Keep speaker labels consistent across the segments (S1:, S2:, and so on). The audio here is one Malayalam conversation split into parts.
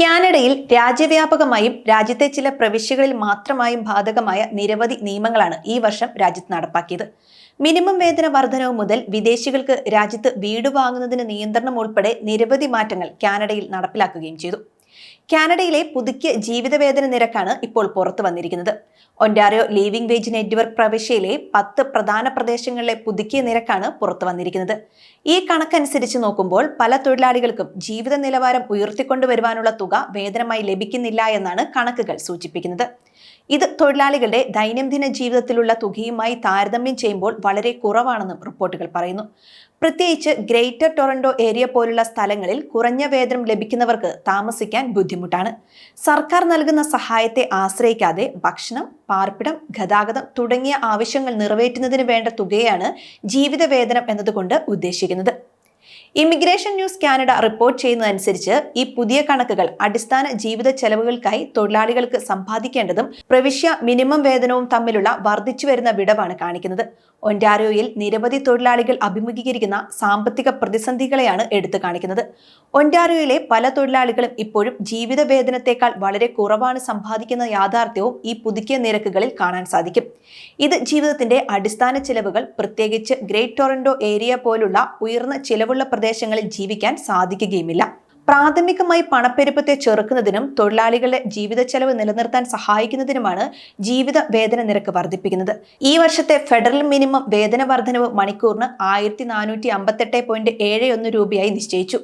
S1: കാനഡയിൽ രാജ്യവ്യാപകമായും രാജ്യത്തെ ചില പ്രവിശ്യകളിൽ മാത്രമായും ബാധകമായ നിരവധി നിയമങ്ങളാണ് ഈ വർഷം രാജ്യത്ത് നടപ്പാക്കിയത്. മിനിമം വേതന വർധനവ് മുതൽ വിദേശികൾക്ക് രാജ്യത്ത് വീട് വാങ്ങുന്നതിന് നിയന്ത്രണം ഉൾപ്പെടെ നിരവധി മാറ്റങ്ങൾ കാനഡയിൽ നടപ്പിലാക്കുകയും ചെയ്തു. കാനഡയിലെ പുതുക്കിയ ജീവിതവേതന നിരക്കാണ് ഇപ്പോൾ പുറത്തു വന്നിരിക്കുന്നത്. ഒൻഡാറിയോ ലീവിംഗ് വേജ് നെറ്റ്വർക്ക് പ്രവിശ്യയിലെ പത്ത് പ്രധാന പ്രദേശങ്ങളിലെ പുതുക്കിയ നിരക്കാണ് പുറത്തു വന്നിരിക്കുന്നത്. ഈ കണക്കനുസരിച്ച് നോക്കുമ്പോൾ പല തൊഴിലാളികൾക്കും ജീവിത നിലവാരം ഉയർത്തിക്കൊണ്ടുവരുവാനുള്ള തുക വേതനമായി ലഭിക്കുന്നില്ല എന്നാണ് കണക്കുകൾ സൂചിപ്പിക്കുന്നത്. ഇത് തൊഴിലാളികളുടെ ദൈനംദിന ജീവിതത്തിലുള്ള തുകയുമായി താരതമ്യം ചെയ്യുമ്പോൾ വളരെ കുറവാണെന്നും റിപ്പോർട്ടുകൾ പറയുന്നു. പ്രത്യേകിച്ച് ഗ്രേറ്റർ ടൊറന്റോ ഏരിയ പോലുള്ള സ്ഥലങ്ങളിൽ കുറഞ്ഞ വേതനം ലഭിക്കുന്നവർക്ക് താമസിക്കാൻ ബുദ്ധിമുട്ടാണ്. സർക്കാർ നൽകുന്ന സഹായത്തെ ആശ്രയിക്കാതെ ഭക്ഷണം പാർപ്പിടം ഗതാഗതം തുടങ്ങിയ ആവശ്യങ്ങൾ നിറവേറ്റുന്നതിന് വേണ്ട തുകയാണ് ജീവിത വേതനം എന്നതുകൊണ്ട് ഉദ്ദേശിക്കുന്നത്. ഇമിഗ്രേഷൻ ന്യൂസ് കാനഡ റിപ്പോർട്ട് ചെയ്യുന്നതനുസരിച്ച് ഈ പുതിയ കണക്കുകൾ അടിസ്ഥാന ജീവിത ചെലവുകൾക്കായി തൊഴിലാളികൾക്ക് സമ്പാദിക്കേണ്ടതും പ്രവിശ്യ മിനിമം വേതനവും തമ്മിലുള്ള വർദ്ധിച്ചു വരുന്ന വിടവാണ് കാണിക്കുന്നത്. ഒന്റാറിയോയിൽ നിരവധി തൊഴിലാളികൾ അഭിമുഖീകരിക്കുന്ന സാമ്പത്തിക പ്രതിസന്ധികളെയാണ് എടുത്തു കാണിക്കുന്നത്. ഒന്റാറിയോയിലെ പല തൊഴിലാളികളും ഇപ്പോഴും ജീവിത വേതനത്തെക്കാൾ വളരെ കുറവാണ് സമ്പാദിക്കുന്ന യാഥാർത്ഥ്യവും ഈ പുതുക്കിയ നിരക്കുകളിൽ കാണാൻ സാധിക്കും. ഇത് ജീവിതത്തിന്റെ അടിസ്ഥാന ചിലവുകൾ പ്രത്യേകിച്ച് ഗ്രേറ്റ് ടൊറന്റോ ഏരിയ പോലുള്ള ഉയർന്ന ചിലവുള്ള പ്രദേശങ്ങളിൽ ജീവിക്കാൻ സാധിക്കുകയുമില്ല. പ്രാഥമികമായി പണപ്പെരുപ്പത്തെ ചെറുക്കുന്നതിനും തൊഴിലാളികളുടെ ജീവിത ചെലവ് നിലനിർത്താൻ സഹായിക്കുന്നതിനുമാണ് ജീവിത വേതന നിരക്ക് വർദ്ധിപ്പിക്കുന്നത്. ഈ വർഷത്തെ ഫെഡറൽ മിനിമം വേതന വർധനവ് മണിക്കൂറിന് ആയിരത്തി നാനൂറ്റി അമ്പത്തെട്ട് പോയിന്റ് ഏഴ് ഒന്ന് രൂപയായി നിശ്ചയിച്ചു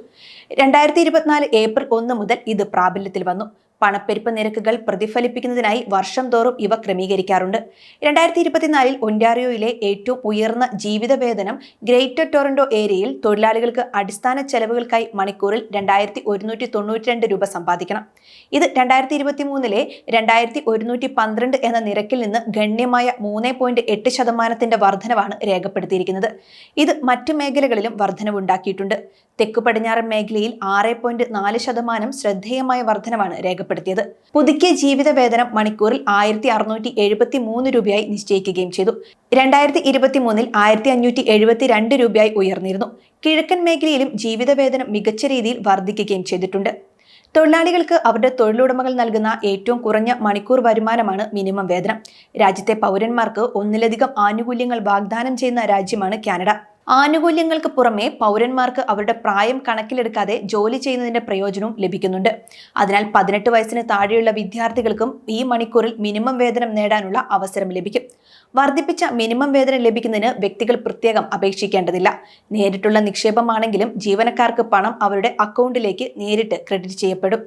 S1: രണ്ടായിരത്തി ഇരുപത്തിനാല് ഏപ്രിൽ ഒന്ന് മുതൽ ഇത് പ്രാബല്യത്തിൽ വന്നു പണപ്പെരുപ്പ് നിരക്കുകൾ പ്രതിഫലിപ്പിക്കുന്നതിനായി വർഷം തോറും ഇവ ക്രമീകരിക്കാറുണ്ട്. രണ്ടായിരത്തി ഇരുപത്തിനാലിൽ ഒന്റാറിയോയിലെ ഏറ്റവും ഉയർന്ന ജീവിത വേതനം ഗ്രേറ്റർ ടൊറന്റോ ഏരിയയിൽ തൊഴിലാളികൾക്ക് അടിസ്ഥാന ചെലവുകൾക്കായി മണിക്കൂറിൽ രണ്ടായിരത്തി ഒരുന്നൂറ്റി തൊണ്ണൂറ്റി രണ്ട് രൂപ സമ്പാദിക്കണം. ഇത് രണ്ടായിരത്തി ഇരുപത്തി മൂന്നിലെ രണ്ടായിരത്തി ഒരുന്നൂറ്റി പന്ത്രണ്ട് എന്ന നിരക്കിൽ നിന്ന് ഗണ്യമായ മൂന്ന് പോയിന്റ് എട്ട് ശതമാനത്തിന്റെ വർധനവാണ് രേഖപ്പെടുത്തിയിരിക്കുന്നത്. ഇത് മറ്റു മേഖലകളിലും വർധനവുണ്ടാക്കിയിട്ടുണ്ട്. തെക്കു പടിഞ്ഞാറൻ മേഖലയിൽ ആറ് പോയിന്റ് നാല് ശതമാനം ശ്രദ്ധേയമായ വർധനവാണ് രേഖപ്പെടുത്തിയത് പുതുക്കിയ ജീവിത വേതനം മണിക്കൂറിൽ ആയിരത്തി അറുന്നൂറ്റി എഴുപത്തി മൂന്ന് രൂപയായി നിശ്ചയിക്കുകയും ചെയ്തു. രണ്ടായിരത്തി ഇരുപത്തി മൂന്നിൽ ആയിരത്തി അഞ്ഞൂറ്റി എഴുപത്തി രണ്ട് രൂപയായി ഉയർന്നിരുന്നു. കിഴക്കൻ മേഖലയിലും ജീവിത വേതനം മികച്ച രീതിയിൽ വർദ്ധിക്കുകയും ചെയ്തിട്ടുണ്ട്. തൊഴിലാളികൾക്ക് അവരുടെ തൊഴിലുടമകൾ നൽകുന്ന ഏറ്റവും കുറഞ്ഞ മണിക്കൂർ വരുമാനമാണ് മിനിമം വേതനം. രാജ്യത്തെ പൗരന്മാർക്ക് ഒന്നിലധികം ആനുകൂല്യങ്ങൾ വാഗ്ദാനം ചെയ്യുന്ന രാജ്യമാണ് കാനഡ. ആനുകൂല്യങ്ങൾക്ക് പുറമെ പൗരന്മാർക്ക് അവരുടെ പ്രായം കണക്കിലെടുക്കാതെ ജോലി ചെയ്യുന്നതിന്റെ പ്രയോജനവും ലഭിക്കുന്നുണ്ട്. അതിനാൽ പതിനെട്ട് വയസ്സിന് താഴെയുള്ള വിദ്യാർത്ഥികൾക്കും ഈ മണിക്കൂറിൽ മിനിമം വേതനം നേടാനുള്ള അവസരം ലഭിക്കും. വർദ്ധിപ്പിച്ച മിനിമം വേതനം ലഭിക്കുന്നതിന് വ്യക്തികൾ പ്രത്യേകം അപേക്ഷിക്കേണ്ടതില്ല. നേരിട്ടുള്ള നിക്ഷേപമാണെങ്കിലും ജീവനക്കാർക്ക് പണം അവരുടെ അക്കൗണ്ടിലേക്ക് നേരിട്ട് ക്രെഡിറ്റ് ചെയ്യപ്പെടും.